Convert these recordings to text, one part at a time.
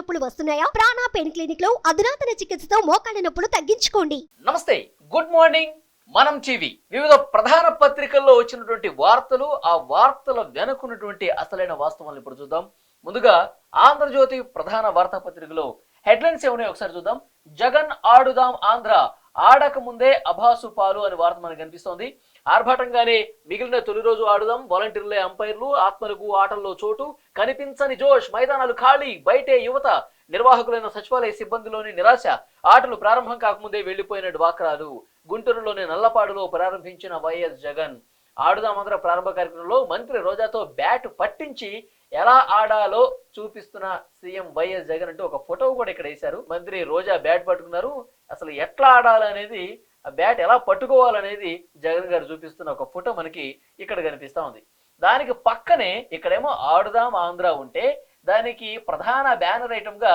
నొప్పులు వస్తున్నాయా? ప్రాణా పెయిన్ క్లినిక్లో అధునాతన చికిత్సతో మోకాళ్ళ నొప్పులు తగ్గించుకోండి. నమస్తే గుడ్ మార్నింగ్. మనం టీవీ. వివిధ ప్రధాన పత్రికల్లో వచ్చినటువంటి వార్తలు ఆ వార్తల వెనుకున్నటువంటి అసలైన వాస్తవాలను ఇప్పుడు చూద్దాం. ముందుగా ఆంధ్రజ్యోతి ప్రధాన వార్తాపత్రికలో హెడ్లైన్స్ ఏమున్నాయి ఒకసారి చూద్దాం. జగన్ ఆడుదాం ఆంధ్ర. ఆడక ముందే అభాసు పాలు అనే వార్త మనకు కనిపిస్తోంది. ఆర్భాటంగానే మిగిలిన తొలి రోజు ఆడుదాం. వాలంటీర్లే అంపైర్లు ఆత్మలకు ఆటల్లో చోటు. కనిపించని జోష్ మైదానాలు ఖాళీ. బయటే యువత నిర్వాహకులైన సచివాలయ సిబ్బందిలోని నిరాశ. ఆటలు ప్రారంభం కాకముందే వెళ్ళిపోయిన డ్వాక్రాలు. గుంటూరులోని నల్లపాడులో ప్రారంభించిన వైఎస్ జగన్. ఆడుదామంధ్ర ప్రారంభ కార్యక్రమంలో మంత్రి రోజాతో బ్యాట్ పట్టించి ఎలా ఆడాలో చూపిస్తున్న సీఎం వైఎస్ జగన్ అంటే ఒక ఫోటో కూడా ఇక్కడ వేశారు. మంత్రి రోజా బ్యాట్ పట్టుకున్నారు. అసలు ఎట్లా ఆడాలనేది ఆ బ్యాట్ ఎలా పట్టుకోవాలనేది జగన్ గారు చూపిస్తున్న ఒక ఫోటో మనకి ఇక్కడ కనిపిస్తా ఉంది. దానికి పక్కనే ఇక్కడేమో ఆడుదాం ఆంధ్ర ఉంటే దానికి ప్రధాన బ్యానర్ ఐటమ్గా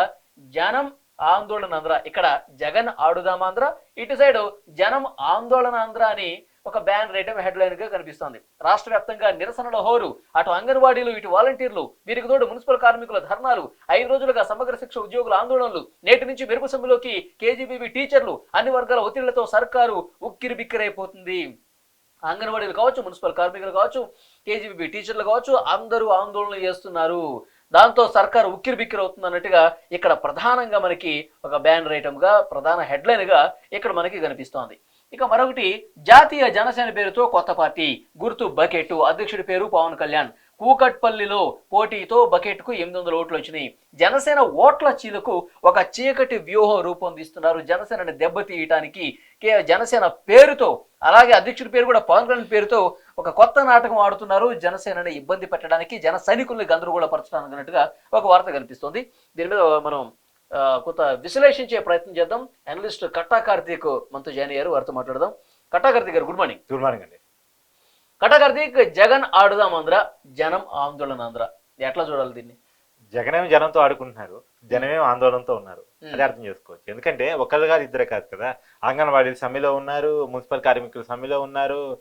జనం ఆందోళన ఆంధ్ర. ఇక్కడ జగన్ ఆడుదాం ఆంధ్ర ఇటు సైడ్ జనం ఆందోళన ఆంధ్ర అని ఒక బ్యానర్ ఐటమ్ హెడ్లైన్గా కనిపిస్తోంది. రాష్ట్ర వ్యాప్తంగా నిరసనల హోరు అటు అంగన్వాడీలు ఇటు వాలంటీర్లు వీరికి తోడు మున్సిపల్ కార్మికుల ధర్నాలు ఐదు రోజులుగా సమగ్ర శిక్ష ఉద్యోగుల ఆందోళనలు నేటి నుంచి మెరుపు సమ్మెలోకి కేజీబీబీ టీచర్లు అన్ని వర్గాల ఒత్తిళ్ళతో సర్కారు ఉక్కిరి బిక్కిరైపోతుంది. అంగన్వాడీలు కావచ్చు మున్సిపల్ కార్మికులు కావచ్చు కేజీబీబీ టీచర్లు కావచ్చు అందరూ ఆందోళన చేస్తున్నారు. దాంతో సర్కారు ఉక్కిరి బిక్కిరి అవుతుంది అన్నట్టుగా ఇక్కడ ప్రధానంగా మనకి ఒక బ్యానర్ ఐటమ్గా ప్రధాన హెడ్లైన్గా ఇక్కడ మనకి కనిపిస్తోంది. ఇక మరొకటి జాతీయ జనసేన పేరుతో కొత్త పార్టీ గుర్తు బకెట్ అధ్యక్షుడి పేరు పవన్ కళ్యాణ్. కూకట్పల్లిలో పోటీతో బకెట్కు ఎనిమిది వందల ఓట్లు వచ్చినాయి. జనసేన ఓట్ల చీలకు ఒక చీకటి వ్యూహం రూపొందిస్తున్నారు. జనసేనని దెబ్బతీయటానికి కే జనసేన పేరుతో అలాగే అధ్యక్షుడి పేరు కూడా పవన్ కళ్యాణ్ పేరుతో ఒక కొత్త నాటకం ఆడుతున్నారు. జనసేనని ఇబ్బంది పెట్టడానికి జన సైనికుల్ని గందరగోళపరచడానికి అన్నట్టుగా ఒక వార్త కనిపిస్తుంది. దీని మీద మనం కొంత విశ్లేషించే ప్రయత్నం చేద్దాం. అనలిస్ట్ కట్టా కార్తీక్ మనతో జాయిన్ అయ్యారు. వారితో మాట్లాడదాం. కట్టా కార్తీక్ గారు గుడ్ మార్నింగ్ గుడ్ మార్నింగ్ అండి. కట్టా కార్తీక్ జగన్ ఆడుదాం ఆంధ్ర జనం ఆందోళన ఆంధ్ర. ఎట్లా చూడాలి దీన్ని? జగనేమో జనంతో ఆడుకుంటున్నారు. జనమేమో ఆందోళనతో ఉన్నారు. అది అర్థం చేసుకోవచ్చు. ఎందుకంటే ఒకళ్ళు కాదు ఇద్దరే కాదు కదా. అంగన్వాడీలు సమ్మెలో ఉన్నారు మున్సిపల్ కార్మికులు సమ్మెలో ఉన్నారు.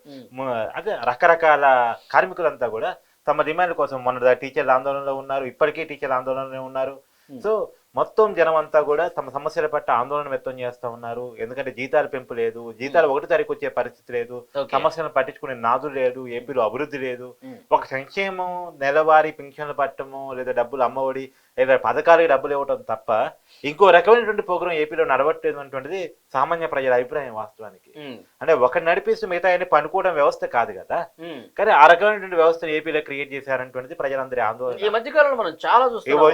అదే రకరకాల కార్మికులంతా కూడా తమ డిమాండ్ కోసం మొన్న టీచర్ల ఆందోళనలో ఉన్నారు. ఇప్పటికీ టీచర్ల ఆందోళనలో ఉన్నారు. సో మొత్తం జనం అంతా కూడా తమ సమస్యల పట్ల ఆందోళన వ్యక్తం చేస్తూ ఉన్నారు. ఎందుకంటే జీతాలు పెంపు లేదు. జీతాలు ఒకటి తారీఖు వచ్చే పరిస్థితి లేదు. సమస్యలను పట్టించుకునే నాదులు లేదు. ఎంపీలు అభివృద్ధి లేదు. ఒక సంక్షేమం నెలవారీ పింఛన్లు పట్టము లేదా డబ్బులు అమ్మఒడి లేదా పథకాలకు డబ్బులు ఇవ్వటం తప్ప ఇంకో రకమైనటువంటి ప్రోగ్రాం ఏపీలో నడవట్లేదు అనేటువంటిది సామాన్య ప్రజల అభిప్రాయం వాస్తవానికి అంటే ఒకటి నడిపిస్తూ మిగతా అన్ని పనుకోవడం వ్యవస్థ కాదు కదా. కానీ ఆ రకమైనటువంటి వ్యవస్థను ఏపీలో క్రియేట్ చేశారనేటువంటిది ప్రజలందరి ఈ ఆందోళన మధ్య కాలంలో మనం చాలా ఎక్కువ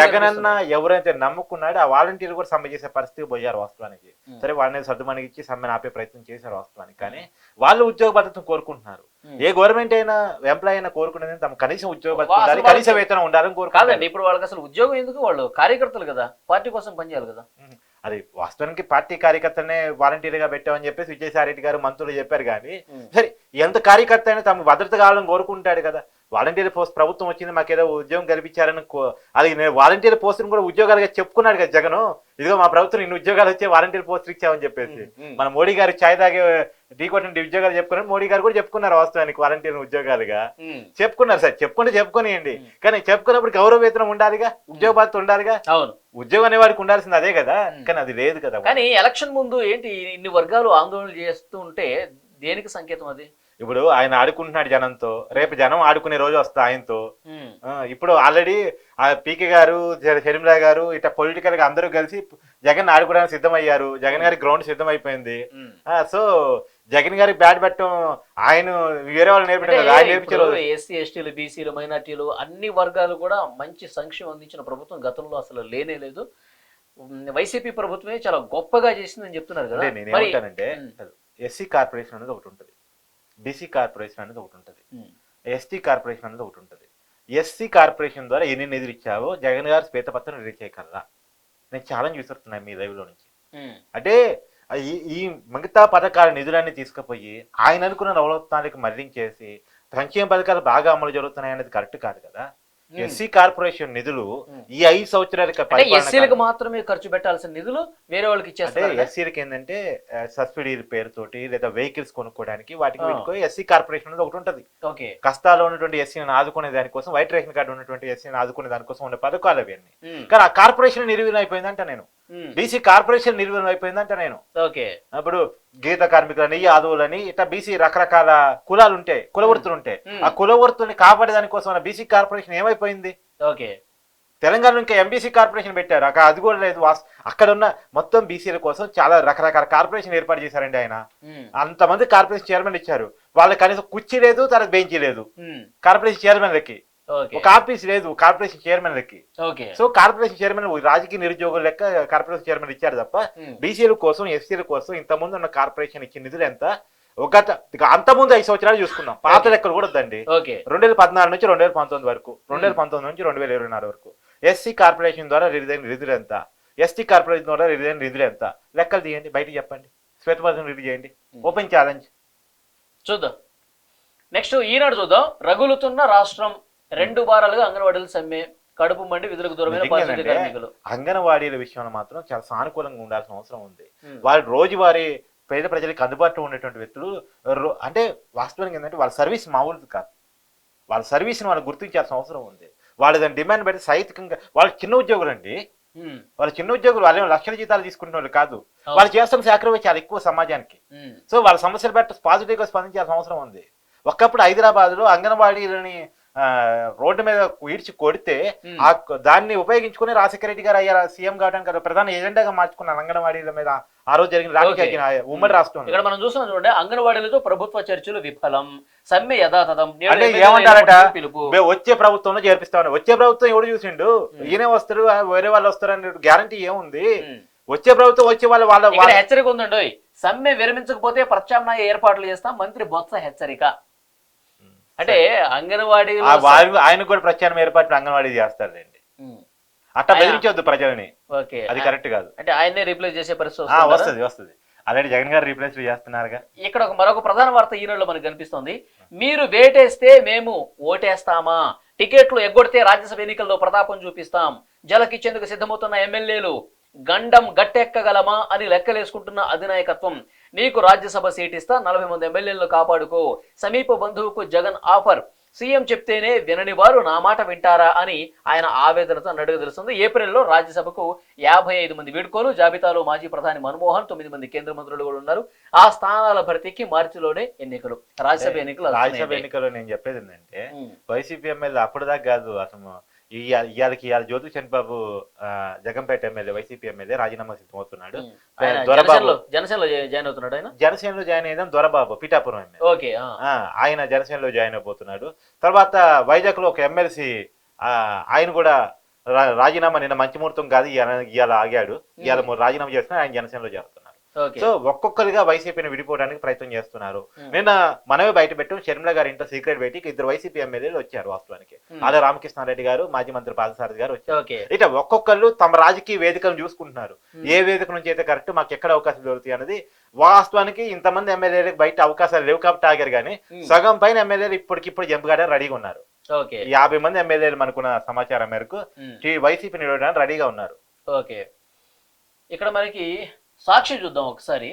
జగన్ అన్న. ఎవరైతే నమ్ముకున్నాడో ఆ వాలంటీర్లు కూడా సమ్మె చేసే పరిస్థితికి పోయారు వాస్తవానికి. సరే వాళ్ళని సర్దుమణికి ఇచ్చి సమ్మెను ఆపే ప్రయత్నం చేశారు వాస్తవానికి కానీ వాళ్ళు ఉద్యోగ భద్రతను కోరుకుంటున్నారు. ఏ గవర్నమెంట్ అయినా ఎంప్లాయ్ అయినా కోరుకునేది తమ కనీసం ఉద్యోగ ఉండాలి కనీస వేతనం ఉండాలని కాదండి కోరుకుంటారు ఇప్పుడు వాళ్ళకి అసలు ఉద్యోగం ఎందుకు? వాళ్ళు కార్యకర్తలు కదా పార్టీ కోసం పనిచేయాలి కదా. అది వాస్తవానికి పార్టీ కార్యకర్తనే వాలంటీర్గా పెట్టామని చెప్పేసి విజయసాయి రెడ్డి గారు మంత్రులు చెప్పారు కానీ ఉమ్. సరే ఎంత కార్యకర్త అయినా తమ భద్రత కావాలని కోరుకుంటాడు కదా. వాలంటీర్ పోస్ట్ ప్రభుత్వం వచ్చింది మాకు ఏదో ఉద్యోగం కల్పించారని అది నేను వాలంటీర్ పోస్టును కూడా ఉద్యోగాలుగా చెప్పుకున్నాడు కదా జగన్. ఇదిగో మా ప్రభుత్వం ఇన్ని ఉద్యోగాలు వచ్చే వాలంటీర్ పోస్ట్ ఇచ్చామని చెప్పేసి. మన మోడీ గారు ఛాయ్ తాగే ఢీ కొట్టిన ఉద్యోగాలు చెప్పుకున్నారు. మోడీ గారు కూడా చెప్పుకున్నారు వాస్తవానికి వాలంటీర్ ఉద్యోగాలుగా. చెప్పుకున్నారు సార్ చెప్పుకుంటే చెప్పుకోనియండి. కానీ చెప్పుకున్నప్పుడు గౌరవ వేతనం ఉండాలిగా ఉద్యోగ బాధ్యత ఉండాలిగా? అవును. ఉద్యోగం అనే వాడికి ఉండాల్సింది అదే కదా. కానీ అది లేదు కదా. కానీ ఎలక్షన్ ముందు ఏంటి ఇన్ని వర్గాలు ఆందోళన చేస్తూ ఉంటే దేనికి సంకేతం అది? ఇప్పుడు ఆయన ఆడుకుంటున్నాడు జనంతో రేపు జనం ఆడుకునే రోజు వస్తా ఆయనతో. ఇప్పుడు ఆల్రెడీ ఆ పీకే గారు షర్మిలా గారు ఇట్లా పొలిటికల్గా అందరూ కలిసి జగన్ ఆడుకోవడానికి సిద్ధమయ్యారు. జగన్ గారి గ్రౌండ్ సిద్ధమైపోయింది. సో జగన్ గారికి బ్యాట్ పెట్టడం ఆయన వేరే వాళ్ళు నేర్పించారు ఆయన నేర్పించారు ఎస్సీ ఎస్టీలు బీసీలు మైనార్టీలు అన్ని వర్గాలు కూడా మంచి సంక్షేమం అందించిన ప్రభుత్వం గతంలో అసలు లేనే లేదు. వైసీపీ ప్రభుత్వమే చాలా గొప్పగా చేసిందని చెప్తున్నారు కదా. అంటే నేను మరి ఏమంటానంటే ఉమ్. ఎస్సీ కార్పొరేషన్ అనేది ఒకటి ఉంటుంది. బీసీ కార్పొరేషన్ అనేది ఒకటి ఉంటుంది. ఎస్టీ కార్పొరేషన్ అనేది ఒకటి ఉంటుంది. ఎస్సీ కార్పొరేషన్ ద్వారా ఎన్ని నిధులు ఇచ్చావో జగన్ గారు శ్వేతపత్రం రిలీజ్ చేయగలరా? నేను ఛాలెంజ్ విసురుతున్నాను మీ లైవ్లో నుంచి. అంటే ఈ మిగతా పథకాల నిధులన్నీ తీసుకుపోయి ఆయన అనుకున్న నవలోత్నాలకు మళ్ళించేసి సంక్షేమ పథకాలు బాగా అమలు జరుగుతున్నాయి అనేది కరెక్ట్ కాదు కదా? ఎస్సీ కార్పొరేషన్ నిధులు ఈ ఐదు సంవత్సరాలకి ఎస్సీలకు మాత్రమే ఖర్చు పెట్టాల్సిన నిధులు వేరే వాళ్ళకి ఇచ్చేస్తారు ఎస్సీలకి ఏంటంటే సబ్సిడీ పేరుతోటి లేదా వెహికల్స్ కొనుక్కోవడానికి వాటికి. వీటికి ఎస్సీ కార్పొరేషన్ అనేది ఒకటి ఉంటది. ఓకే. కష్టాల్లో ఉన్నటువంటి ఎస్సీని ఆదుకునే దానికోసం వైట్ రేషన్ కార్డు ఉన్నటువంటి ఎస్సీని ఆదుకునే దానికోసం ఉన్న పథకాలు అవన్నీ కానీ ఆ కార్పొరేషన్ నిర్వీణం అయిపోయిందంట నేను. బీసీ కార్పొరేషన్ నిర్వీణం అయిపోయిందంట నేను. ఓకే అప్పుడు గీత కార్మికులని యాదవులని ఇట్లా బీసీ రకరకాల కులాలు ఉంటాయి కులవృత్తులు ఉంటాయి Hmm. ఆ కులవృత్తుల్ని కాపాడే దానికోసం మన బీసీ కార్పొరేషన్ ఏమైపోయింది? ఓకే తెలంగాణలో ఇంకా ఎంబీసీ కార్పొరేషన్ పెట్టారు. అక్కడ అది కూడా లేదు. అక్కడ ఉన్న మొత్తం బీసీల కోసం చాలా రకరకాల కార్పొరేషన్ ఏర్పాటు చేశారండి ఆయన. ఉమ్, అంతమంది కార్పొరేషన్ చైర్మన్ ఇచ్చారు. వాళ్ళకి కనీసం కుర్చీ లేదు తనకు బెంచీ లేదు. కార్పొరేషన్ చైర్మన్లకి ఓకే ఒక ఆఫీస్ లేదు కార్పొరేషన్ చైర్మన్లకి ఓకే. సో కార్పొరేషన్ చైర్మన్ రాజకీయ నిరుద్యోగుల లెక్క కార్పొరేషన్ చైర్మన్ ఇచ్చారు తప్ప బీసీల కోసం ఎస్సీల కోసం ఇంతకుముందు ఉన్న కార్పొరేషన్ ఇచ్చిన నిధులు ఎంత? ఒక ఇక అంతకుముందు ఐదు సంవత్సరాలు చూసుకుందాం. పాత. లెక్కలు కూడా వద్దండి. రెండు వేల పద్నాలుగు నుంచి రెండు వేల పంతొమ్మిది వరకు రెండు వేల పంతొమ్మిది నుంచి రెండు వేల ఇరవై నాలుగు వరకు. ఎస్సీ కార్పొరేషన్ ద్వారా రిలీజ్ అయిన నిధులు ఎంత? ఎస్టీ కార్పొరేషన్ ద్వారా రిలీజ్ అయిన నిధులు ఎంత? లెక్కలు తీయండి బయటికి చెప్పండి. శ్వేతపత్రం రిలీజ్ చేయండి. Open challenge. చూద్దాం. నెక్స్ట్ ఈనాడు చూద్దాం. రగులుతున్న రాష్ట్రం రెండు వారాలుగా అంగన్వాడీలు సమ్మె కడుపు మండి విధులకు దూరమైన. పారిశుద్ధ్య కార్మికులు. అంగన్వాడీల విషయంలో మాత్రం చాలా సానుకూలంగా ఉండాల్సిన అవసరం ఉంది. వాళ్ళు రోజువారీ పేద ప్రజలకు అందుబాటులో ఉన్నటువంటి వ్యక్తులు అంటే వాస్తవానికి ఏంటంటే వాళ్ళ సర్వీస్ మామూలుది కాదు. వాళ్ళ సర్వీస్ని వాళ్ళు గుర్తించాల్సిన అవసరం ఉంది. వాళ్ళ దాని డిమాండ్ బట్టి సైతికంగా వాళ్ళ చిన్న ఉద్యోగులు అండి. వాళ్ళ చిన్న ఉద్యోగులు వాళ్ళేమో లక్షల జీతాలు తీసుకునే వాళ్ళు కాదు. వాళ్ళు చేస్తున్న సాక్రిఫైస్ చాలా ఎక్కువ సమాజానికి. సో వాళ్ళ సమస్యలు బట్టి పాజిటివ్గా స్పందించాల్సిన అవసరం ఉంది. ఒకప్పుడు హైదరాబాద్లో అంగన్వాడీలని రోడ్డు మీద ఈడ్చి కొడితే. ఆ దాన్ని ఉపయోగించుకుని రాజశేఖర రెడ్డి గారు అయ్యారు సీఎం కావడానికి అది ప్రధాన ఎజెండాగా మార్చుకున్నారు అంగన్వాడీల మీద ఆ రోజు జరిగిన. రాజకీయ ఉమ్మడి రాష్ట్రంలో. ఇక్కడ మనం చూస్తున్నాం చూడండి అంగన్వాడీలతో ప్రభుత్వ చర్చలు విఫలం సమ్మె యథాతథం అంటే ఏమంటారట? వచ్చే ప్రభుత్వంలో చేర్పిస్తామని. వచ్చే ప్రభుత్వం ఎవడు చూసిండు. ఈయనే వస్తారు వేరే వాళ్ళు వస్తారు అనే గ్యారంటీ ఏముంది. వచ్చే ప్రభుత్వం వచ్చే వాళ్ళ వాళ్ళ- హెచ్చరిక ఉందండి సమ్మె విరమించకపోతే ప్రత్యామ్నాయ ఏర్పాట్లు చేస్తాం మంత్రి బొత్స హెచ్చరిక. అంటే అంగన్వాడీ ఆయన కూడా ప్రత్యామ్నాయ ఏర్పాట్లు అంగన్వాడీ చేస్తారండి అట్లా ఆయన- బెదిరించొద్దు ప్రజలని. ఓకే. అది కరెక్ట్ కాదు. అంటే ఆయన్నే రీప్లేస్ చేసే పరిస్థితి వస్తుందా? వస్తది ఆల్రెడీ జగన్ గారు రీప్లేస్ చేస్తున్నారుగా. ఇక్కడ ఒక మరొక ప్రధాన వార్త ఈనాడులో మనకు కనిపిస్తోంది. మీరు వేటేస్తే మేము ఓటేస్తామా? టికెట్లు ఎగ్గొడితే రాజ్యసభ ఎన్నికల్లో ప్రతాపం చూపిస్తాం. జలకిచ్చేందుకు సిద్ధమవుతున్న ఎమ్మెల్యేలు గండం గట్టెక్కగలమా అని లెక్కలేసుకుంటున్న అధినాయకత్వం. నీకు రాజ్యసభ సీట్ ఇస్తా నలభై మంది ఎమ్మెల్యేలను కాపాడుకో. సమీప బంధువుకు జగన్ ఆఫర్. సీఎం చెప్తేనే వినని వారు నా మాట వింటారా అని ఆయన ఆవేదనతో నడుగు తెలుస్తుంది. ఏప్రిల్లో రాజ్యసభకు యాభై ఐదు మంది వీడ్కోలు జాబితాలో మాజీ ప్రధాని మన్మోహన్ తొమ్మిది మంది కేంద్ర మంత్రులు కూడా ఉన్నారు. ఆ స్థానాల భర్తీకి మార్చిలోనే ఎన్నికలు. రాజ్యసభ ఎన్నికలు రాజ్యసభ. ఎన్నికల్లో నేను చెప్పేది ఏంటంటే వైసీపీ ఎమ్మెల్యే అప్పటిదాకా కాదు అసలు ఇయ్య- ఇయ్యాలకి ఇవాళ జ్యోతి చంద్రబాబు ఆ, జగంపేట ఎమ్మెల్యే వైసీపీ ఎమ్మెల్యే రాజీనామా సిద్ధమవుతున్నాడు ఉమ్. ఆయన దొరబాబు. జనసేనలో జాయిన్ అవుతున్నాడు ఆయన? జనసేనలో జాయిన్ అయ్యాం దొరబాబు పిఠాపురం ఎమ్మెల్యే. ఓకే ఆయన జనసేనలో జాయిన్ అయిపోతున్నాడు. తర్వాత వైజాగ్లో ఒక ఎమ్మెల్సీ ఆయన కూడా రాజీనామా నిన్న మంచి ముహూర్తం కాదు ఇవాళ ఇవాళ ఆగాడు. ఇవాళ రాజీనామా చేస్తున్నా ఆయన జనసేనలో ఓకే సో ఒక్కొక్కరిగా వైసీపీని విడిపోవడానికి ప్రయత్నం చేస్తున్నారు. ఉమ్. నిన్న మనమే బయట పెట్టాం షర్మిల గారి ఇంట్లో సీక్రెట్ భేటీకి ఇద్దరు వైసీపీ ఎమ్మెల్యేలు వచ్చారు వాస్తవానికి. ఉమ్. ఆదా రామకృష్ణారెడ్డి గారు మాజీ మంత్రి పాదసారథి గారు వచ్చారు. ఓకే ఇట్లా ఒక్కొక్కళ్ళు తమ రాజకీయ వేదికను చూసుకుంటున్నారు. ఉమ్. ఏ వేదిక నుంచి అయితే కరెక్ట్ మాకు ఎక్కడ అవకాశం దొరుకుతాయి అనేది వాస్తవానికి ఇంతమంది ఎమ్మెల్యేలకు బయట అవకాశాలు లేవు కాబట్టి ఆగారు కానీ. సగం పైన ఎమ్మెల్యేలు ఇప్పటికిప్పుడు జంపగానే రెడీగా ఉన్నారు. ఓకే యాభై మంది ఎమ్మెల్యేలు మనకున్న సమాచారం మేరకు వైసీపీ నిలవడానికి రెడీగా ఉన్నారు. ఓకే ఇక్కడ మనకి సాక్షి చూద్దాం ఒకసారి.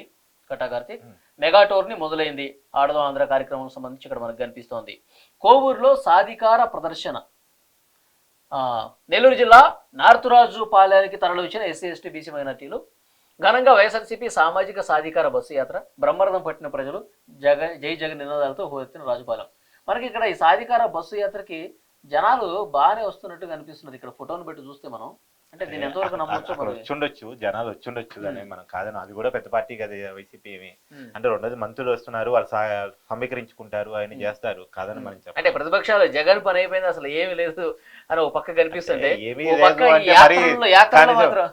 కటా కార్తీక్ ఉమ్. మెగా టూర్ని మొదలైంది. ఆడదాం ఆంధ్ర కార్యక్రమం సంబంధించి ఇక్కడ మనకు కనిపిస్తోంది. కోవూరులో సాధికార ప్రదర్శన. నెల్లూరు జిల్లా నార్తురాజు పాలెనికి తరలివచ్చిన ఎస్సీ ఎస్టీ బీసీ మైనార్టీలు. ఘనంగా వైఎస్ఆర్సీపీ సామాజిక సాధికార బస్సు యాత్ర బ్రహ్మరథం పట్టిన ప్రజలు జగ జై జగన్ నినాదాలతో హోరెత్తిన రాజుపాలెం. మనకి ఇక్కడ ఈ సాధికార బస్సు యాత్రకి జనాలు బాగానే వస్తున్నట్టు కనిపిస్తున్నది ఇక్కడ ఫోటోను పెట్టి చూస్తే మనం. అంటే దీన్ని ఎంతవరకు నమ్మొచ్చో అక్కడ మరి. వచ్చుండొచ్చు జనాలు వచ్చుండొచ్చు కానీ మనం కాదని అది కూడా పెద్ద పార్టీ కదా వైసీపీ ఏమి. అంటే రెండోది మంత్రులు వస్తున్నారు వాళ్ళు సమీకరించుకుంటారు ఆయన చేస్తారు కాదని మనం చెప్పం అంటే ప్రతిపక్షాలు జగన్ పని అయిపోయింది అసలు ఏమీ లేదు అని ఒక పక్క కనిపిస్తుంటే ఏమీ లేదు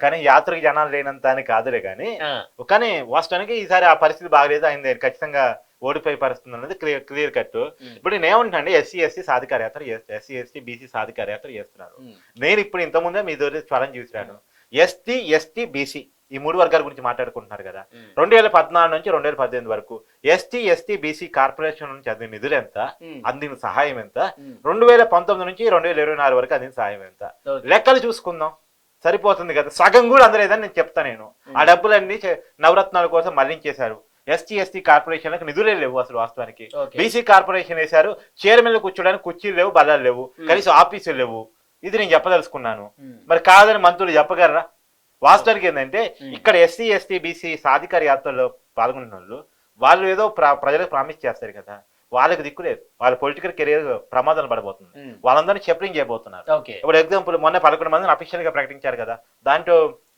కానీ యాత్రకు జనాలు లేనంత అని కాదులే కానీ కానీ వాస్తవానికి ఈసారి ఆ పరిస్థితి బాగలేదు ఆయన ఖచ్చితంగా ఓడిపోయే పరిస్థితి అన్నది క్లియర్ క్లియర్ కట్. ఇప్పుడు నేను ఏమంటాను ఎస్సీ ఎస్సీ సాధికార యాత్ర ఎస్సీ ఎస్టీ బీసీ సాధికార యాత్ర చేస్తున్నారు. నేను ఇప్పుడు ఇంతకుముందే మీ దగ్గర ఛాలెంజ్ చూసినాను ఎస్టీ ఎస్టీ బీసీ ఈ మూడు వర్గాల గురించి మాట్లాడుకుంటున్నారు కదా. రెండు వేల పద్నాలుగు నుంచి రెండు వేల పద్దెనిమిది వరకు ఎస్టీ ఎస్టీ బీసీ కార్పొరేషన్ నుంచి అందిన నిధులు ఎంత. అందిన సహాయం ఎంత. రెండు వేల పంతొమ్మిది నుంచి రెండు వేల ఇరవై నాలుగు వరకు అందిన సహాయం ఎంత. లెక్కలు చూసుకుందాం. సరిపోతుంది కదా. సగం కూడా అందలేదని నేను చెప్తా నేను. ఆ డబ్బులన్నీ నవరత్నాల కోసం మళ్ళించేశారు ఎస్టీ ఎస్టీ కార్పొరేషన్లకు నిధులే లేవు అసలు వాస్తవానికి. బీసీ కార్పొరేషన్ వేశారు చైర్మన్లు కూర్చోడానికి కుర్చీలు లేవు బలాలు లేవు కనీసం ఆఫీసులు లేవు. ఇది నేను చెప్పదలుచుకున్నాను. మరి కాదని మంత్రులు చెప్పగలరా? వాస్తవానికి ఏంటంటే. ఇక్కడ ఎస్సీ ఎస్టీ బీసీ సాధికార యాత్రలో పాల్గొన్న వాళ్ళు వాళ్ళు ఏదో ప్ర- ప్రజలకు ప్రామిస్ చేస్తారు కదా. వాళ్ళకి దిక్కు లేదు. వాళ్ళ పొలిటికల్ కెరీర్ ప్రమాదాలు పడబోతుంది. వాళ్ళందరినీ చెప్పలింగ్ చేయబోతున్నారు. ఇప్పుడు ఎగ్జాంపుల్ మొన్న పదకొండు మందిని అఫీషియల్గా ప్రకటించారు కదా. దాంట్లో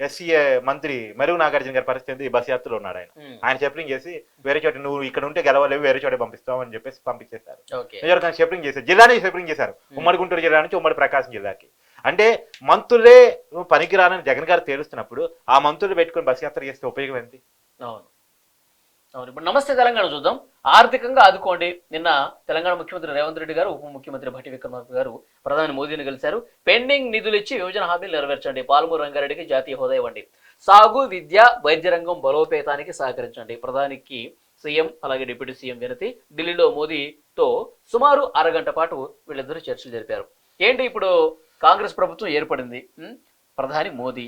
ఎస్సీఏ మంత్రి మెరుగు నాగార్జున గారి పరిస్థితి బస్ యాత్రలో ఉన్నాడు ఆయన. ఆయన చెప్పలింగ్ చేసి వేరే చోట నువ్వు ఇక్కడ ఉంటే గెలవలేవు వేరే చోట పంపిస్తావు అని చెప్పేసి పంపించేశారు. నిజంగా షెఫరింగ్ చేశారు. జిల్లాని షెఫరింగ్ చేశారు. ఉమ్మడి గుంటూరు జిల్లా నుంచి ఉమ్మడి ప్రకాశం జిల్లాకి. అంటే మంత్రులే పనికిరానని జగన్ గారు తేలుస్తున్నప్పుడు ఆ మంత్రులు పెట్టుకొని బస్ యాత్ర చేస్తే ఉపయోగం ఏంటి అవును. అవును ఇప్పుడు నమస్తే తెలంగాణ చూద్దాం. ఆర్థికంగా ఆదుకోండి. నిన్న తెలంగాణ ముఖ్యమంత్రి రేవంత్ రెడ్డి గారు ఉప ముఖ్యమంత్రి భట్టి విక్రమార్క గారు ప్రధాని మోదీని కలిశారు. పెండింగ్ నిధులు ఇచ్చి విభజన హామీలు నెరవేర్చండి. పాల్మూరు రంగారెడ్డికి జాతీయ హోదా ఇవ్వండి. సాగు విద్య వైద్య రంగం బలోపేతానికి సహకరించండి. ప్రధానికి సీఎం అలాగే డిప్యూటీ సీఎం వినతి. ఢిల్లీలో మోదీతో సుమారు అరగంట పాటు వీళ్ళిద్దరూ చర్చలు జరిపారు. ఏంటి ఇప్పుడు కాంగ్రెస్ ప్రభుత్వం ఏర్పడింది? ప్రధాని మోదీ.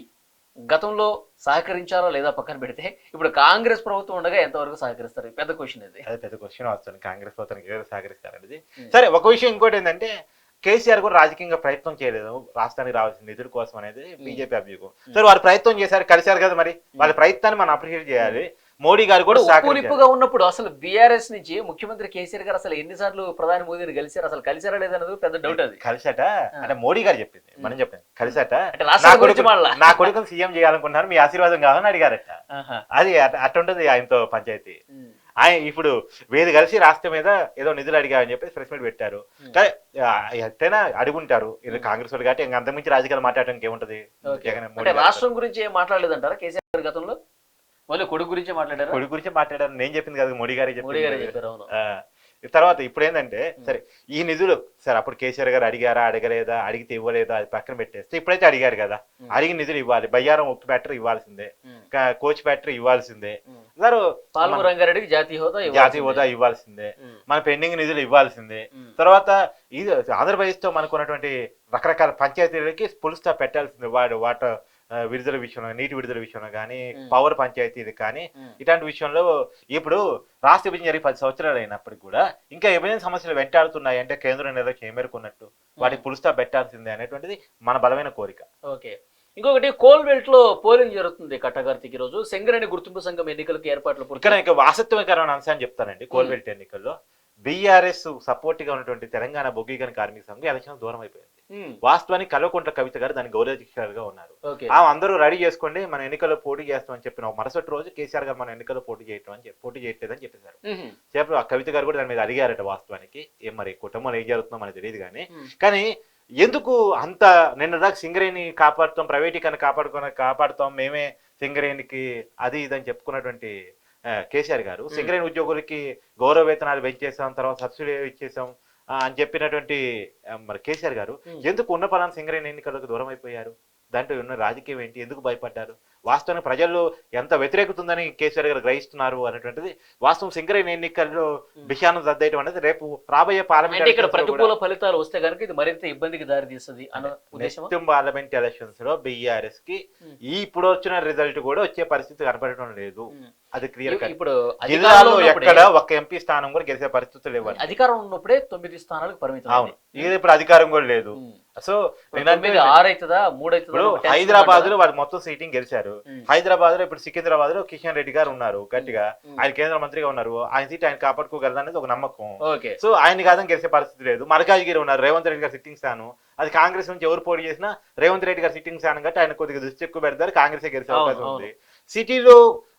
గతంలో సహకరించారా లేదా పక్కన పెడితే ఇప్పుడు కాంగ్రెస్ ప్రభుత్వం ఉండగా ఎంతవరకు సహకరిస్తారు? పెద్ద క్వశ్చన్ ఇది. అది పెద్ద క్వశ్చన్ వస్తుంది కాంగ్రెస్ ప్రభుత్వానికి సహకరిస్తారనేది. సరే ఒక విషయం ఇంకోటి ఏంటంటే కేసీఆర్ కూడా రాజకీయంగా ప్రయత్నం చేయలేదు. రాష్ట్రానికి రావాల్సిన నిధుల కోసం అనేది బీజేపీ అభియోగం. సరే వారు ప్రయత్నం చేశారు కలిశారు కదా మరి. వాళ్ళ ప్రయత్నాన్ని మనం అప్రిషియేట్ చేయాలి. మోడీ గారు కూడా ఉప్పు సహకరించారు. నిప్పుగా ఉన్నప్పుడు అసలు బీఆర్ఎస్ నుంచి ముఖ్యమంత్రి కేసీఆర్ గారు అసలు ఎన్నిసార్లు ప్రధాని మోదీని కలిశారు? అసలు కలిసారా లేదన్నది పెద్ద డౌట్ అది. కలిసట అంటే మోడీ గారు చెప్పింది మనం చెప్పింది. కలిసట. నా కొడుకుని సీఎం చేయాలనుకుంటున్నారు మీ ఆశీర్వాదం కావాలని అడిగారట. అది అట- అట్టుంటది ఆయనతో పంచాయతీ. ఆయన ఇప్పుడు వీరు కలిసి రాష్ట్రం మీద ఏదో నిధులు అడిగారని చెప్పేసి ప్రెస్ మీట్ పెట్టారు. ఎట్టైనా అడుగుంటారు. ఇది కాంగ్రెస్ వాళ్ళు కాబట్టి ఇంకా అంతకుమించి రాజకీయాలు మాట్లాడడానికి ఏముంటది. జగన్. రాష్ట్రం గురించి ఏం మాట్లాడలేదంటారా కేసీఆర్ గారు గతంలో? మళ్ళీ కొడుకు గురించి మాట్లాడారా? కొడుకు గురించి మాట్లాడారు నేను చెప్పింది కదా మోడీ గారే మోడీ గారు చెప్పారు అవును. తర్వాత ఇప్పుడు ఏంటంటే సరే ఈ నిధులు సరే అప్పుడు కేసీఆర్ గారు అడిగారా అడగలేదా అడిగితే ఇవ్వలేదా అది పక్కన పెట్టేస్తే ఇప్పుడైతే అడిగారు కదా. ఉమ్. అడిగిన నిధులు ఇవ్వాలి. బయ్యారం ఉక్కు బ్యాటరీ ఇవ్వాల్సిందే. కోచ్ బ్యాటరీ ఇవ్వాల్సిందే. పాల్మూరు రంగారెడ్డికి జాతీయ హోదా జాతీయ. హోదా ఇవ్వాల్సిందే. మన పెండింగ్ నిధులు ఇవ్వాల్సిందే. తర్వాత ఇది ఆంధ్రప్రదేశ్తో మనకు ఉన్నటువంటి రకరకాల పంచాయతీలకి స్టాప్ పెట్టాల్సిందే. వాడు వాటర్ విడుదల విషయంలో నీటి విడుదల విషయంలో కానీ. పవర్ పంచాయతీది కానీ ఉమ్. ఇట్లాంటి విషయంలో ఇప్పుడు రాష్ట్ర విభజన జరిగి పది సంవత్సరాలు అయినప్పటికీ కూడా ఇంకా విభజన సమస్యలు వెంటాడుతున్నాయి అంటే కేంద్రం నిర్లక్ష్యం ఏ మేరకు ఉన్నట్టు వాటికి ఫుల్ స్టాప్ పెట్టాల్సిందే అనేటువంటిది మన బలమైన కోరిక ఓకే ఇంకొకటి కోల్బెల్ట్లో పోలింగ్ జరుగుతుంది కట్టగార్తికి రోజు సింగరేణి గుర్తింపు సంఘం ఎన్నికలకు ఏర్పాట్లు ఇక్కడ ఇంకా ఆసక్తికరమైన అంశాన్ని చెప్తానండి కోల్బెల్ట్ ఎన్నికల్లో బీఆర్ఎస్ సపోర్ట్గా ఉన్నటువంటి తెలంగాణ బొగ్గీగన కార్మిక సంఘం ఎలక్షన్ దూరం అయిపోయింది. వాస్తవానికి కల్వకుంట్ల కవిత గారు దానికి గౌరవాధ్యక్షులుగా ఉన్నారు. ఓకే ఆ అందరూ రెడీ చేసుకోండి మన ఎన్నికల్లో పోటీ చేస్తామని చెప్పిన ఒక మరుసటి రోజు కేసీఆర్ గారు మన ఎన్నికల్లో పోటీ చేయటం అని పోటీ చేయట్లేదని చెప్పేశారు. ఉహు. చెప్పి ఆ కవిత గారు కూడా దాని మీద అడిగారట వాస్తవానికి. ఏం మరి కుటుంబంలో ఏం జరుగుతుందో మనకు తెలియదు కానీ. ఉమ్. కానీ ఎందుకు అంత నిన్న దాకా సింగరేణి కాపాడుతాం ప్రైవేటీకరణ కాపాడుకున్న కాపాడుతాం మేమే సింగరేణికి అది ఇది అని చెప్పుకున్నటువంటి కేసీఆర్ గారు. సింగరేణి ఉద్యోగులకి గౌరవ వేతనాలు పెంచేసాం తర్వాత సబ్సిడీ ఇచ్చేసాం అని చెప్పినటువంటి మరి కేసీఆర్ గారు. ఎందుకు ఉన్న పలానా సింగరేణి ఎన్నికలకు దూరం అయిపోయారు దాంట్లో ఉన్న రాజకీయం ఏంటి? ఎందుకు భయపడ్డారు? వాస్తవానికి ప్రజల్లో ఎంత వ్యతిరేకత ఉందని కేసీఆర్ గారు గ్రహిస్తున్నారు అనేటువంటిది వాస్తవం సింగరేణి ఎన్నికల్లో విషయాన్ని దద్దేయడం అనేది రేపు రాబోయే అంటే ఇక్కడ పార్లమెంట్ ప్రతికూల ఫలితాలు వస్తే కనుక ఇది మరింత ఇబ్బందికి దారి తీస్తుంది అన్న ఉద్దేశం నెక్స్ట్ పార్లమెంట్ ఎలక్షన్స్లో బీఆర్ఎస్కి. ఈ ఇప్పుడు వచ్చిన రిజల్ట్ కూడా వచ్చే పరిస్థితి కనపడటం లేదు. అది క్లియర్ ఇప్పుడు జిల్లాలో ఎక్కడ ఒక ఎంపీ స్థానం కూడా గెలిచే పరిస్థితులు లేవు. అధికారం ఉన్నప్పుడే తొమ్మిది స్థానాలకు పరిమితం అవును. ఇది ఇప్పుడు అధికారం కూడా లేదు. సో తొమ్మిది ఆరు అవుతుందా మూడు అవుతుందా హైదరాబాద్లో వాళ్ళు మొత్తం సీటింగ్ గెలిచారు. హైదరాబాద్లో ఇప్పుడు సికింద్రాబాద్లో కిషన్ రెడ్డి గారు ఉన్నారు గట్టిగా. ఆయన కేంద్ర మంత్రిగా ఉన్నారు. ఆయన సీట్ ఆయన కాపాడుకోగలరు అనేది ఒక నమ్మకం. ఓకే. సో ఆయన కాదని గెలిచే పరిస్థితి లేదు. మల్కాజ్గిరి ఉన్నారు రేవంత్ రెడ్డి గారు సిట్టింగ్ స్థానం. అది కాంగ్రెస్ నుంచి ఎవరు పోటీ చేసినా రేవంత్ రెడ్డి గారు సిట్టింగ్ స్థానం కాబట్టి ఆయన కొద్దిగా దృష్టి ఎక్కువ పెడతారు. కాంగ్రెస్ గెలిచే అవకాశం. ఉంది. సిటీలో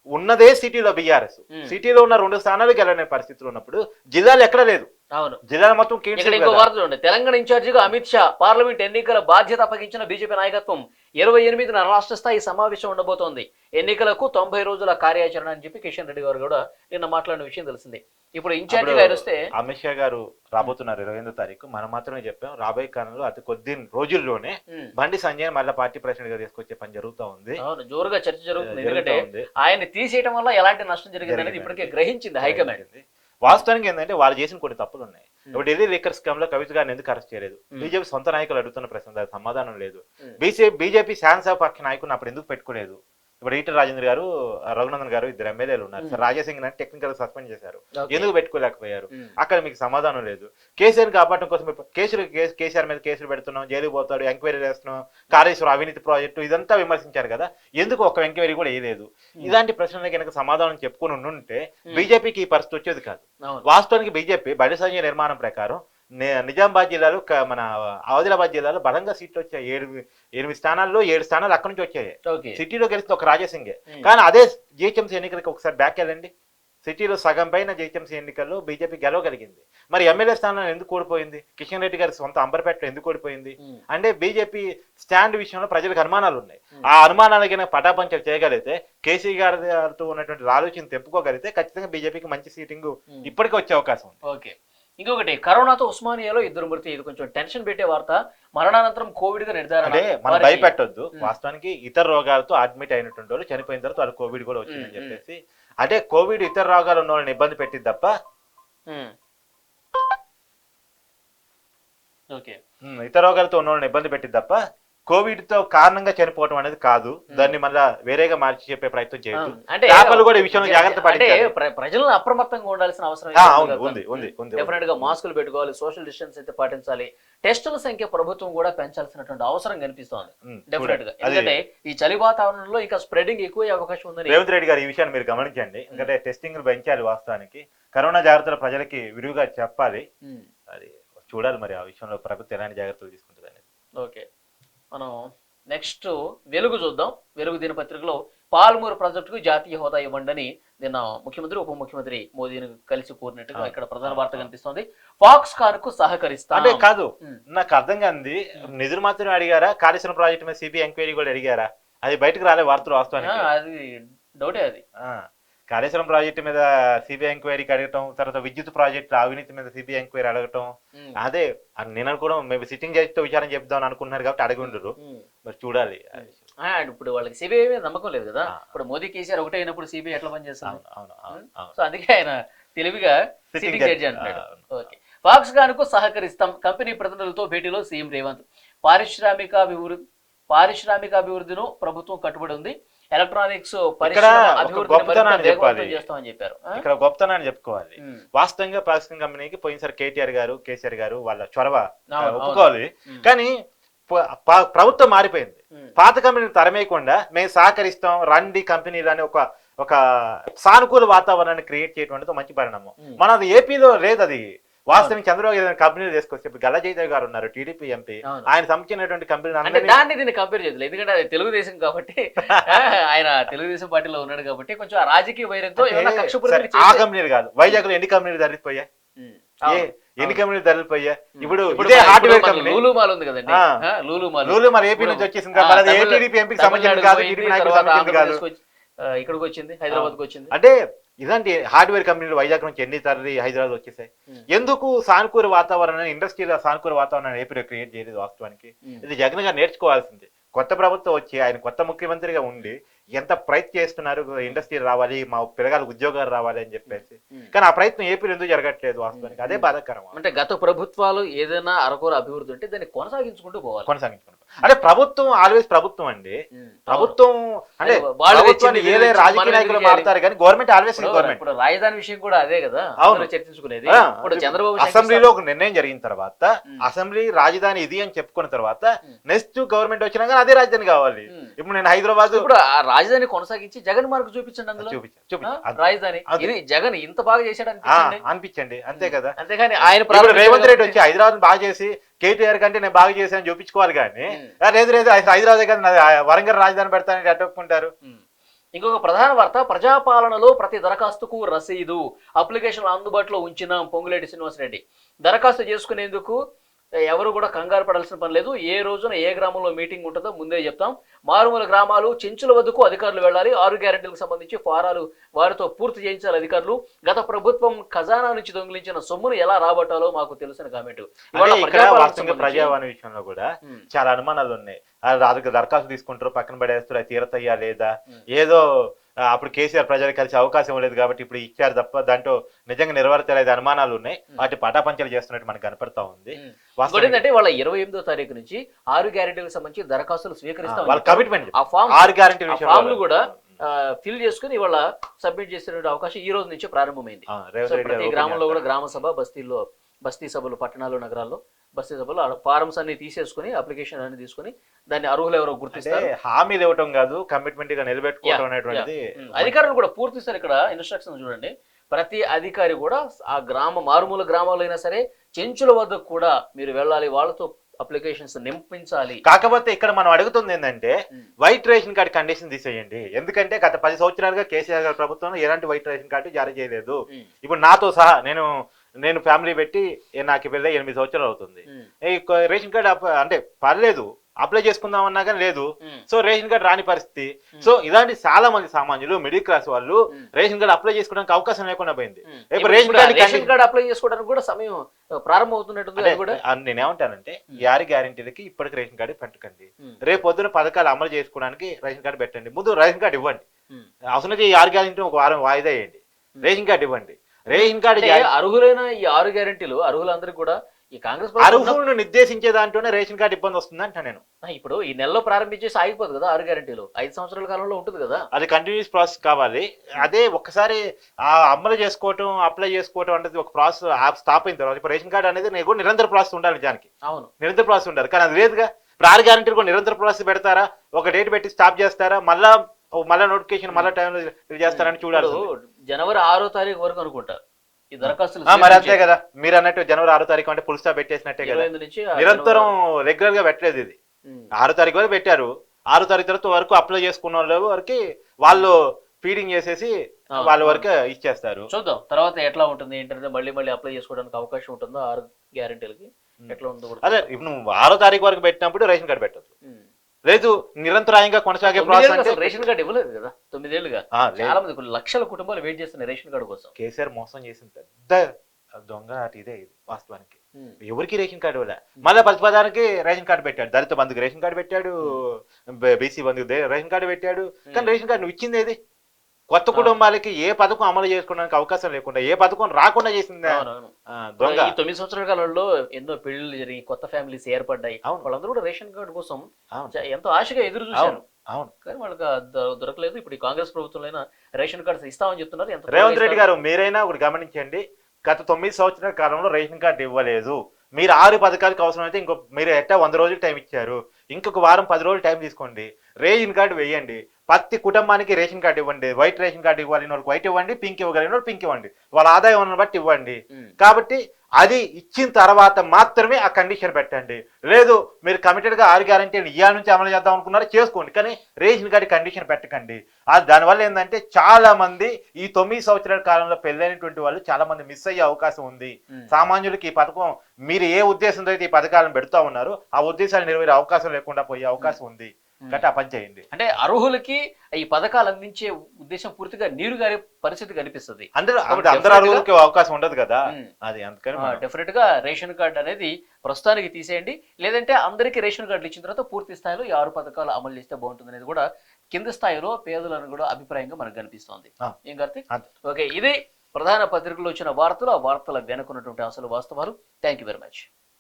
ఉన్నదే సిటీలో బీఆర్ఎస్. సిటీలో ఉన్న రెండు స్థానాలు గెలవని పరిస్థితులు ఉన్నప్పుడు జిల్లాలు ఎక్కడ లేదు. అవును. జిల్లాలు మొత్తం కీడ్స్ ఇక్కడ ఇంకో వార్త చూడండి తెలంగాణ ఇన్ఛార్జిగా అమిత్ షా పార్లమెంట్ ఎన్నికల బాధ్యత అప్పగించిన బీజేపీ నాయకత్వం ఇరవై ఎనిమిదిన రాష్ట్ర స్థాయి సమావేశం ఉండబోతోంది. ఎన్నికలకు తొంభై రోజుల కార్యాచరణ అని చెప్పి కిషన్ రెడ్డి గారు కూడా నిన్న మాట్లాడిన విషయం తెలిసింది. ఇప్పుడు ఇన్ఛార్జిగా ఆయన వస్తే అమిత్ షా గారు రాబోతున్నారు ఇరవై ఎనిమిదో తారీఖు మనం మాత్రమే చెప్పాం రాబోయే కాలంలో అతి కొద్ది రోజుల్లోనే బండి సంజయ్ మళ్ళీ పార్టీ ప్రెసిడెంట్గా తీసుకొచ్చే పని జరుగుతూ ఉంది అవును జోరుగా చర్చ జరుగుతుంది జరుగుతా ఎందుకంటే. ఆయన తీసేయడం వల్ల ఎలాంటి నష్టం జరిగింది అనేది. ఇప్పటికే గ్రహించింది హైకమాండ్. వాస్తవానికి ఏంటంటే వాళ్ళు చేసిన కొన్ని తప్పులు ఉన్నాయి. ఇప్పుడు ఢిల్లీ లిక్కర్ స్కామ్లో కవిత గారిని ఎందుకు అరెస్ట్ చేయలేదు. బీజేపీ సొంత నాయకులు అడుగుతున్న ప్రశ్న దానికి సమాధానం లేదు. బీజేపీ బీజేపీ శాసనసభ పక్ష నాయకుని అప్పుడు ఎందుకు పెట్టుకోలేదు ఇప్పుడు ఈటల రాజేంద్ర గారు రఘునందన్ గారు ఇద్దరు ఎమ్మెల్యేలు ఉన్నారు. సార్ రాజాసింగ్ అని టెక్నికల్ సస్పెండ్ చేశారు. ఎందుకు పెట్టుకోలేకపోయారు? అక్కడ మీకు సమాధానం లేదు. కేసీఆర్ కాపాడటం కోసం కేసులు కేసు- కేసీఆర్ మీద కేసులు పెడుతున్నాం జైలుకి పోతాడు ఎంక్వైరీ చేస్తున్నాం కాళేశ్వరం అవినీతి ప్రాజెక్టు ఇదంతా విమర్శించారు కదా. ఎందుకు ఒక ఎంక్వైరీ కూడా వేయలేదు? ఇలాంటి ప్రశ్నలకి కనుక సమాధానం చెప్పుకుని ఉంటే. బీజేపీకి ఈ పరిస్థితి వచ్చేది కాదు. వాస్తవానికి బీజేపీ బడి సంజయ్ నిర్మాణం ప్రకారం నిజామాబాద్ జిల్లాలో మన ఆదిలాబాద్ జిల్లాలో బలంగా సీట్లు వచ్చాయి ఏడు ఎనిమిది స్థానాల్లో ఏడు స్థానాలు అక్కడి నుంచి వచ్చాయి ఓకే. సిటీలో గెలిస్తే ఒక రాజాసింగే. కానీ అదే జిహెచ్ఎంసీ ఎన్నికలకి ఒకసారి బ్యాక్ వెళ్ళండి. సిటీలో సగం పైన జిహెచ్ఎంసీ ఎన్నికల్లో బీజేపీ గెలవగలిగింది. మరి ఎమ్మెల్యే స్థానంలో ఎందుకు ఓడిపోయింది కిషన్ రెడ్డి గారి సొంత అంబర్పేటలో ఎందుకు ఓడిపోయింది అంటే బీజేపీ స్టాండ్ విషయంలో ప్రజలకు అనుమానాలు ఉన్నాయి. ఆ అనుమానాలకి పటాపంచలు చేయగలిగితే కేసీ గారితో ఉన్నటువంటి ఆలోచన తెప్పుకోగలిగితే ఖచ్చితంగా బీజేపీకి మంచి సీటింగ్. ఇప్పటికే వచ్చే అవకాశం ఉంది. ఓకే. ఇంకొకటి కరోనాతో ఉస్మానియాలో ఇద్దరు మృతి ఇది కొంచెం టెన్షన్ పెట్టే వార్త మరణానంతరం కోవిడ్గా నిర్ధారణ అంటే మనం భయపెట్టొద్దు. వాస్తవానికి ఇతర రోగాలతో అడ్మిట్ అయినటువంటి వాళ్ళు చనిపోయిన తర్వాత వాళ్ళు కోవిడ్ కూడా వచ్చిందని. చెప్పేసి అంటే కోవిడ్ ఇతర రోగాలు ఉన్న వాళ్ళని ఇబ్బంది పెట్టింది తప్ప. ఓకే ఇతర రోగాలతో ఉన్న వాళ్ళని ఇబ్బంది పెట్టింది తప్ప కోవిడ్తో కారణంగా చనిపోవడం అనేది కాదు. దాన్ని మళ్ళా వేరేగా మార్చి చెప్పే ప్రయత్నం చేయొద్దు అంటే పేపర్లు కూడా ఈ విషయంలో జాగ్రత్త ప్ర- ప్రజలను అప్రమత్తంగా ఉండాల్సిన అవసరం ఉంది డెఫినెట్గా మాస్కులు పెట్టుకోవాలి సోషల్ డిస్టెన్స్ అయితే పాటించాలి. టెస్టుల సంఖ్య ప్రభుత్వం కూడా పెంచాల్సినటువంటి అవసరం కనిపిస్తోంది. డెఫినెట్గా. ఎందుకంటే ఈ చలి వాతావరణంలో ఇంకా స్ప్రెడింగ్ ఎక్కువ అవకాశం ఉందని రేవంత్ రెడ్డి గారు ఈ విషయాన్ని మీరు గమనించండి. ఎందుకంటే టెస్టింగ్ పెంచాలి వాస్తవానికి. కరోనా జాగ్రత్తలు ప్రజలకి విరివిగా చెప్పాలి. అది చూడాలి మరి ఆ విషయంలో ప్రభుత్వం ఎలాంటి జాగ్రత్తలు తీసుకుంటుంది అనేది ఓకే. మనం నెక్స్ట్ వెలుగు చూద్దాం. వెలుగు దినపత్రికలో పాల్మూరు ప్రాజెక్టుకు జాతీయ హోదా ఇవ్వండి నిన్న ముఖ్యమంత్రి ఉప ముఖ్యమంత్రి మోదీని కలిసి కోరినట్టుగా ఇక్కడ ప్రధాన వార్త. కనిపిస్తోంది. ఫాక్స్ కార్కు సహకరిస్తా. అంటే కాదు. నాకు అర్థం కాంది నిధులు మాత్రం అడిగారా? కాళేశ్వరం ప్రాజెక్ట్ మీద సిబిఐ ఎంక్వైరీ కూడా అడిగారా? అది బయటకు రాలే వార్తలు వాస్తవానికి. అది డౌటే అది. కాళేశ్వరం ప్రాజెక్ట్ మీద సిబిఐ ఎంక్వైరీకి అడగటం తర్వాత విద్యుత్ ప్రాజెక్టు అవినీతి మీద సిబిఐ ఎంక్వైరీ అడగటం. అదే నేను కూడా మేము సిట్టింగ్ జడ్జితో విచారం చెప్దాం అనుకుంటున్నారు కాబట్టి అడిగి ఉండరు. మరి చూడాలి. ఇప్పుడు వాళ్ళకి సిబిఐ మీద నమ్మకం లేదు కదా. ఇప్పుడు మోదీ కేసీఆర్ ఒకటే అయినప్పుడు సిబిఐ ఎట్లా అవును సో అందుకే ఆయన తెలివిగా సిట్టింగ్. జడ్జి అంటున్నాడు. ఓకే. ఫాక్స్ గానుకు సహకరిస్తాం. కంపెనీ ప్రతినిధులతో భేటీలో సీఎం రేవంత్. పారిశ్రామికాభివృద్ధి పారిశ్రామికాభివృద్ధిను ప్రభుత్వం కట్టుబడి ఉంది. ఎలక్ట్రానిక్స్ గొప్పతనాన్ని చెప్పాలి. ఇక్కడ గొప్పతనాన్ని చెప్పుకోవాలి. వాస్తవంగా పాకిస్తాన్ కంపెనీకి పోయినసారి కేటీఆర్ గారు కేసీఆర్ గారు వాళ్ళ చొరవ ఒప్పుకోవాలి. కానీ ప్రభుత్వం మారిపోయింది. పాత కంపెనీని తరమేయకుండా మేము సహకరిస్తాం రండి కంపెనీలు అని ఒక ఒక సానుకూల వాతావరణాన్ని క్రియేట్ చేయడం అనేది మంచి పరిణామం. మన అది ఏపీలో లేదు అది. వాస్తవానికి చంద్రబాబు ఏదైనా కంపెనీలు తీసుకొచ్చి ఇప్పుడు గల్లా జయదేవ్ గారు ఉన్నారు టీడీపీ ఎంపీ. ఆయన సంబంధించినటువంటి అందరినీ దాన్ని దీన్ని కంపేర్ చేయలేదు ఎందుకంటే అది తెలుగుదేశం కాబట్టి ఆయన తెలుగుదేశం పార్టీలో ఉన్నాడు కాబట్టి కొంచెం ఆ రాజకీయ వైరంతో ఆ కంపెనీలు కాదు. వైజాగ్లో ఎన్ని కంపెనీలు అవును. ఎన్ని. కంపెనీలు తరలిపోయా ఇప్పుడు ఇదే హార్డ్వేర్ కంపెనీ. లూలు మాల్ ఉంది కదండి. ఆ. ఆ, లూలు మాల్. లూలు మరి ఏపీ నుంచి వచ్చేసింది తమిళ- ఏటీడీపీ ఎంపీకి సంబంధించింది కాదు టీడీపీ నాయకులకు సంబంధించింది కాదు. ఇక్కడికి వచ్చింది హైదరాబాద్కి వచ్చింది. అంటే ఇలాంటి హార్డ్వేర్ కంపెనీలు వైజాగ్ నుంచి ఎన్ని తరలి హైదరాబాద్ వచ్చేసాయి. ఎందుకు సానుకూల వాతావరణాన్ని ఇండస్ట్రీలో సానుకూల వాతావరణాన్ని ఏపీలో క్రియేట్ చేయలేదు వాస్తవానికి. ఇది జగన్ గారు నేర్చుకోవాల్సింది. కొత్త ప్రభుత్వం వచ్చి ఆయన కొత్త ముఖ్యమంత్రిగా ఉండి ఎంత ప్రయత్నం చేస్తున్నారు ఇండస్ట్రీ రావాలి మా పిల్లగాళ్ళకి ఉద్యోగాలు రావాలి అని చెప్పేసి. కానీ ఆ ప్రయత్నం ఏపీలో ఎందుకు జరగట్లేదు వాస్తవానికి? అదే బాధాకరం. అంటే గత ప్రభుత్వాలు ఏదైనా అరకొర అభివృద్ధి ఉంటే దాన్ని కొనసాగించుకుంటూ పోవాలి. కొనసాగించుకుంటాం అంటే ప్రభుత్వం ఆల్వేస్ ప్రభుత్వం అండి. ప్రభుత్వం అంటే వాళ్ళు ప్రభుత్వాన్ని తెచ్చింది, ఏదే వీళ్ళు రాజకీయ నాయకులు మారుతారు కానీ గవర్నమెంట్ ఆల్వేస్ గవర్నమెంట్ ఇప్పుడు రాజధాని విషయం కూడా అదే కదా. అవును. చర్చించుకునేది. ఇప్పుడు చంద్రబాబు అసెంబ్లీలో ఒక నిర్ణయం జరిగిన తర్వాత. అసెంబ్లీ రాజధాని ఇది అని చెప్పుకున్న తర్వాత. నెక్స్ట్ గవర్నమెంట్ వచ్చినా కానీ అదే రాజధాని కావాలి. ఇప్పుడు నేను హైదరాబాద్ ఇప్పుడు ఆ రాజధాని కొనసాగించి జగన్ మార్కు చూపించండి అందులో? చూపించాను రాజధాని. ఇది జగన్ ఇంత బాగా చేశాడు అనిపించండి. అంతే కదా. అంతేగాని ఆయన రేవంత్ రెడ్డి వచ్చి హైదరాబాద్ బాగా చేసి కేటీఆర్ కంటే నేను బాగా చేశాను చూపించుకోవాలి కానీ లేదు లేదు హైదరాబాద్ కదా నాది వరంగల్ రాజధాని పెడతానని అట్టుకుంటారు. ఇంకొక ప్రధాన వార్త ప్రజాపాలనలో ప్రతి దరఖాస్తుకు రసీదు. అప్లికేషన్ అందుబాటులో ఉంచిన పొంగులేటి శ్రీనివాసరెడ్డి. దరఖాస్తు చేసుకునేందుకు ఎవరు కూడా కంగారు పడాల్సిన పని లేదు. ఏ రోజున ఏ గ్రామంలో మీటింగ్ ఉంటుందో ముందే చెప్తాం. మారుమూల గ్రామాలు చెంచుల వద్దకు అధికారులు వెళ్ళాలి. ఆరు గ్యారెంటీలకు సంబంధించి ఫారాలు వారితో పూర్తి చేయించాలి అధికారులు. గత ప్రభుత్వం ఖజానా నుంచి దొంగిలించిన సొమ్మును ఎలా రాబట్టాలో మాకు తెలిసిన కామెంట్. ప్రజావాణి విషయంలో కూడా చాలా అనుమానాలు ఉన్నాయి దరఖాస్తు తీసుకుంటారు పక్కన పడేస్తారు తీరతయ్యా లేదా? ఏదో అప్పుడు కేసీఆర్ ప్రజలకు కలిసి అవకాశం లేదు కాబట్టి ఇప్పుడు ఇచ్చారు తప్ప దాంట్లో నిజంగా నెరవేర్చలేదు అనుమానాలు ఉన్నాయి. వాటి పటాపంచలు చేస్తున్నట్టు మనకు కనపడతా ఉంది. ఏంటంటే వాళ్ళ ఇరవై ఎనిమిదో తారీఖు నుంచి ఆరు గ్యారెంటీలకు సంబంధించి దరఖాస్తులు స్వీకరిస్తాం వాళ్ళ కమిట్మెంట్ ఆ ఫామ్ ఆరు గ్యారంటీ ఫామ్లు కూడా ఫిల్ చేసుకుని వాళ్ళ సబ్మిట్ చేసే అవకాశం ఈ రోజు నుంచే ప్రారంభమైంది. ప్రతి గ్రామంలో కూడా గ్రామ సభ బస్తీల్లో బస్తీ సభలు పట్టణాలు నగరాల్లో బస్తీ సభలు ఫారమ్స్ అన్ని తీసేసుకుని అప్లికేషన్ అన్ని తీసుకుని దాన్ని అర్హులు ఎవరో గుర్తిస్తారు. హామీలు ఇవ్వటం కాదు కమిట్మెంట్గా నిలబెట్టుకోవడం అనేటువంటిది అధికారులు కూడా పూర్తిస్తారు ఇక్కడ ఇన్స్ట్రక్షన్ చూడండి. ప్రతి అధికారి కూడా ఆ గ్రామ మారుమూల గ్రామాల్లో అయినా సరే చెంచుల వద్ద కూడా మీరు వెళ్ళాలి వాళ్ళతో అప్లికేషన్స్ నింపించాలి. కాకపోతే ఇక్కడ మనం అడుగుతుంది ఏంటంటే వైట్ రేషన్ కార్డు కండిషన్ తీసేయండి. ఎందుకంటే గత పది సంవత్సరాలుగా కేసీఆర్ గారి ప్రభుత్వం ఎలాంటి వైట్ రేషన్ కార్డు జారీ చేయలేదు. ఇప్పుడు నాతో సహా నేను నేను ఫ్యామిలీ పెట్టి నాకు పెళ్ళి ఎనిమిది సంవత్సరాలు అవుతుంది. రేషన్ కార్డు అంటే పర్లేదు అప్లై చేసుకుందాం అన్నా కానీ లేదు. సో రేషన్ కార్డు రాని పరిస్థితి. సో ఇలాంటి చాలా మంది సామాన్యులు మిడిల్ క్లాస్ వాళ్ళు. రేషన్ కార్డు అప్లై చేసుకోవడానికి అవకాశం లేకుండా పోయింది. Ration card ration card apply చేసుకోవడానికి కూడా సమయం ప్రారంభం ఆ, నేనేమంటానంటే ఆరు గ్యారెంటీలకి ఇప్పటికి రేషన్ కార్డు పెట్టకండి. రేపు పొద్దున పథకాలు అమలు చేసుకోవడానికి రేషన్ కార్డు పెట్టండి. ముందు రేషన్ కార్డు ఇవ్వండి. అవసరం ఈ ఆరు గ్యారెంటీ ఒక వారం వాయిదా వేయండి. రేషన్ కార్డు ఇవ్వండి. రేషన్ కార్డు అంటే జారీ- అర్హులైన ఈ ఆరు గ్యారెంటీలు అర్హులందరికీ కూడా ఈ కాంగ్రెస్ అర్హులను నిర్దేశించే దాంట్లోనే రేషన్ కార్డు ఇబ్బంది వస్తుంది అంట నేను. ఇప్పుడు ఈ నెలలో ప్రారంభించేసి ఆగిపోదు కదా ఆరు గ్యారెంటీలు. ఐదు సంవత్సరాల కాలంలో ఉంటుంది కదా. అది కంటిన్యూస్ ప్రాసెస్ కావాలి. అదే ఒక్కసారి ఆ అమలు చేసుకోవటం అప్లై చేసుకోవటం అనేది ఒక ప్రాసెస్ యాప్ స్టాప్ అయిన తర్వాత ఇప్పుడు రేషన్ కార్డు అనేది నేను కూడా నిరంతర ప్రాసెస్ ఉండాలి నిజానికి. అవును. నిరంతర ప్రాసెస్ ఉండాలి. కానీ అది లేదుగా ఇప్పుడు ఆరు గ్యారంటీలు కూడా నిరంతర ప్రాసెస్ పెడతారా? ఒక డేట్ పెట్టి స్టాప్ చేస్తారా? మళ్ళా మళ్ళా నోటిఫికేషన్ మళ్ళా టైంలో చేస్తారని చూడాలి ఇప్పుడు జనవరి ఆరో తారీఖు వరకు అనుకుంటా. ఈ దరఖాస్తులు మరి అంతే కదా. మీరు అన్నట్టు జనవరి ఆరో తారీఖు అంటే పుల్ స్టాప్ పెట్టేసినట్టే కదా. నిరంతరం రెగ్యులర్గా పెట్టలేదు ఇది. ఉమ్, ఆరో తారీఖు వరకు పెట్టారు. ఆరో తారీఖు తర్వాత వరకు అప్లై చేసుకున్న వాళ్ళ వరకు వాళ్ళు ఫీడింగ్ చేసేసి వాళ్ళ. వరకు ఇచ్చేస్తారు. చూద్దాం. తర్వాత ఎట్లా ఉంటుంది? ఏంటంటే మళ్ళీ మళ్ళీ అప్లై చేసుకోవడానికి అవకాశం ఉంటుందో? ఆరు గ్యారెంటీలకి ఉమ్. ఎట్లా ఉందో అదే ఇప్పుడు నువ్వు ఆరో తారీఖు వరకు పెట్టినప్పుడు రేషన్ కార్డు పెట్టదు ఉమ్. లేదు నిరంతరాయంగా కొనసాగే ప్రాసెస్ అంటే రేషన్ కార్డు ఇవ్వలేదు కదా? తొమ్మిదేళ్ళుగా. చాలా మంది లక్షల కుటుంబాలు వెయిట్ చేస్తున్నాయి రేషన్ కార్డు కోసం. కేసీఆర్ మోసం చేసిన పెద్ద దొంగ నాటి ఇదే వాస్తవానికి. ఎవరికి రేషన్ కార్డు ఇవ్వలే? మళ్ళీ ప్రతిపదానికి రేషన్ కార్డు పెట్టాడు. దళిత బంధుకు రేషన్ కార్డు పెట్టాడు బీసీ బంధుకు రేషన్ కార్డు పెట్టాడు. కానీ రేషన్ కార్డు నువ్వు ఇచ్చింది ఏది? కొత్త కుటుంబాలకి ఏ పథకం అమలు చేసుకోవడానికి అవకాశం లేకుండా ఏ పథకం రాకుండా చేసింది? దొంగ. తొమ్మిది సంవత్సరాల కాలంలో ఎన్నో పెళ్ళిళ్ళు జరిగి కొత్త ఫ్యామిలీస్ ఏర్పడ్డాయి. అవును. వాళ్ళందరూ కూడా రేషన్ కార్డు కోసం ఎంతో ఆశగా ఎదురు చూశారు. అవును కానీ వాళ్ళకి దొరకలేదు. ఇప్పుడు కాంగ్రెస్ ప్రభుత్వంలో రేషన్ కార్డ్స్ ఇస్తామని చెప్తున్నారు. రేవంత్ రెడ్డి గారు మీరైనా ఒకటి గమనించండి. గత తొమ్మిది సంవత్సరాల కాలంలో రేషన్ కార్డు ఇవ్వలేదు. మీరు ఆరు పథకాలకు అవసరమైతే ఇంకో మీరు ఎట్టా వంద రోజులు టైం ఇచ్చారు. ఇంకొక వారం పది రోజులు టైం తీసుకోండి. రేషన్ కార్డు వేయండి. ప్రతి కుటుంబానికి రేషన్ కార్డు ఇవ్వండి వైట్ రేషన్ కార్డు ఇవ్వాలి వాళ్ళకి వైట్ ఇవ్వండి పింక్ ఇవ్వగలిగిన వాళ్ళు పింక్ ఇవ్వండి. వాళ్ళ ఆదాయం బట్టి ఇవ్వండి. కాబట్టి అది ఇచ్చిన తర్వాత మాత్రమే ఆ కండిషన్ పెట్టండి. లేదు మీరు కమిటెడ్గా ఆరు గ్యారంటీ ఇయా నుంచి అమలు చేద్దాం అనుకున్నారో? చేసుకోండి. కానీ రేషన్ కార్డు కండిషన్ పెట్టకండి. అది దానివల్ల ఏంటంటే చాలా మంది ఈ తొమ్మిది సంవత్సరాల కాలంలో పెళ్ళైనటువంటి వాళ్ళు చాలా మంది మిస్ అయ్యే అవకాశం ఉంది. సామాన్యులకి ఈ పథకం మీరు ఏ ఉద్దేశంతో అయితే ఈ పథకాలను పెడతా ఉన్నారో ఆ ఉద్దేశాలు నెరవేరే అవకాశం లేకుండా పోయే అవకాశం ఉంది. ఆ పని చేయండి. అంటే అర్హులకి ఈ పథకాలు అందించే ఉద్దేశం పూర్తిగా నీరు గారి పరిస్థితి కనిపిస్తుంది. అందరూ అందరూ అర్హులకి అవకాశం ఉండదు కదా. అది అందుకని డెఫినెట్గా రేషన్ కార్డు అనేది ప్రస్తుతానికి తీసేయండి. లేదంటే అందరికీ రేషన్ కార్డులు ఇచ్చిన తర్వాత పూర్తి స్థాయిలో ఈ ఆరు పథకాలు అమలు చేస్తే బాగుంటుంది అనేది కూడా కింద స్థాయిలో పేదలను కూడా అభిప్రాయంగా మనకు కనిపిస్తోంది. ఏం కార్తీక్. ఓకే ఇది ప్రధాన పత్రికల్లో వచ్చిన వార్తలు ఆ వార్తల వెనుకున్నటువంటి అసలు వాస్తవాలు. Thank you very much